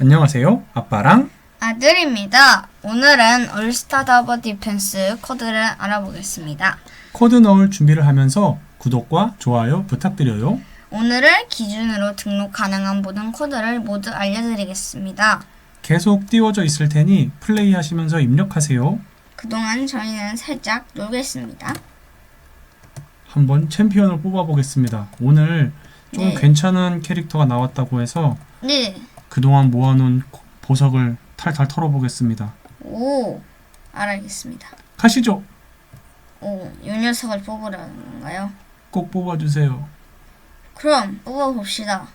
안녕하세요. 아빠랑 아들입니다. 오늘은 올스타 더버 디펜스 코드를 알아보겠습니다. 코드 넣을 준비를 하면서 구독과 좋아요 부탁드려요. 오늘을 기준으로 등록 가능한 모든 코드를 모두 알려드리겠습니다. 계속 띄워져 있을 테니 플레이 하시면서 입력하세요. 그동안 저희는 살짝 놀겠습니다. 한번 챔피언을 뽑아보겠습니다. 오늘 좀 네. 괜찮은 캐릭터가 나왔다고 해서 네. 그동안 모아놓은 코- 보석을 탈탈 털어보겠습니다. 오. 알겠습니다. 가시죠. 오. 요 녀석을 뽑으라는 건가요? 꼭 뽑아주세요. 그럼 뽑아봅시다.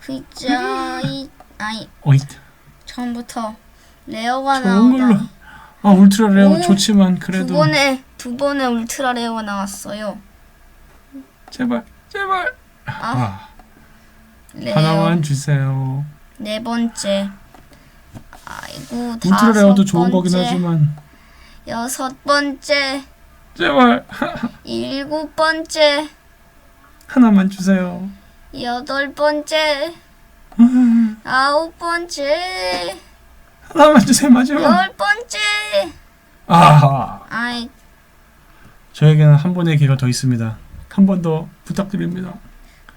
글자 이 아이 어이, 처음부터 레어가 좋은 걸로. 나오다. 아 울트라 레어 오, 좋지만 두 그래도 번에 두 번의 울트라 레어가 나왔어요. 제발 제발 아, 아, 레어 하나만 주세요. 네 번째. 아이고 다섯 레어도 좋은 거긴 번째, 하지만 여섯 번째, 제발 일곱 번째, 하나만 주세요. 여덟 번째, 아홉 번째, 하나만 주세요 마지막. 열 번째. 아 아이 저에게는 한 번의 기회가 더 있습니다. 한 번 더 부탁드립니다.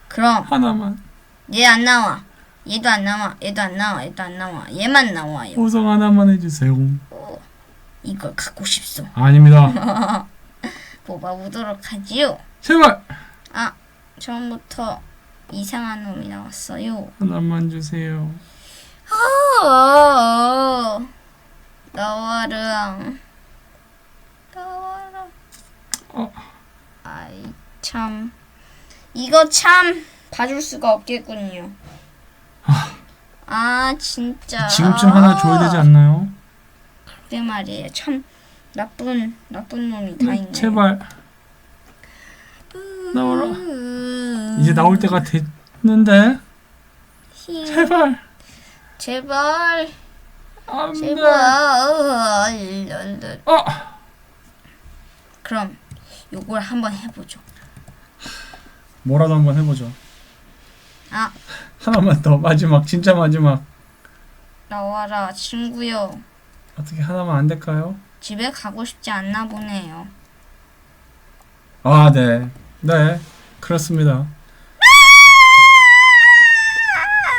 그럼 하나만 얘 안 나와. 얘도 안 나와. 얘도 안 나와. 얘도 안 나와. 얘만 나와요. 보석 하나만 해주세요. 이걸 갖고 싶소. 아닙니다. 뽑아보도록 하지요. 제발 아 처음부터 이상한 놈이 나왔어요. 하나만 주세요. 어, 나와라. 나와라. 어. 아이 참 이거 참 봐줄 수가 없겠군요. 아 진짜. 지금쯤 하나 줘야 되지 않나요? 그래 말이에요. 참 나쁜 나쁜 놈이 다 있네. 네, 제발 나와라. 음, 이제 나올 때가 됐는데 힘. 제발 제발 안돼. 제발. 어, 아 그럼 요걸 한번 해보죠. 뭐라도 한번 해보죠. 아 하나만 더 마지막 진짜 마지막 나와라 친구요. 어떻게 하나만 안 될까요? 집에 가고 싶지 않나 보네요. 아 네. 네 그렇습니다.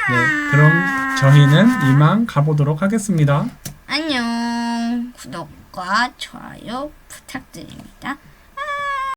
네 그럼 저희는 이만 가보도록 하겠습니다. 안녕. 구독과 좋아요 부탁드립니다.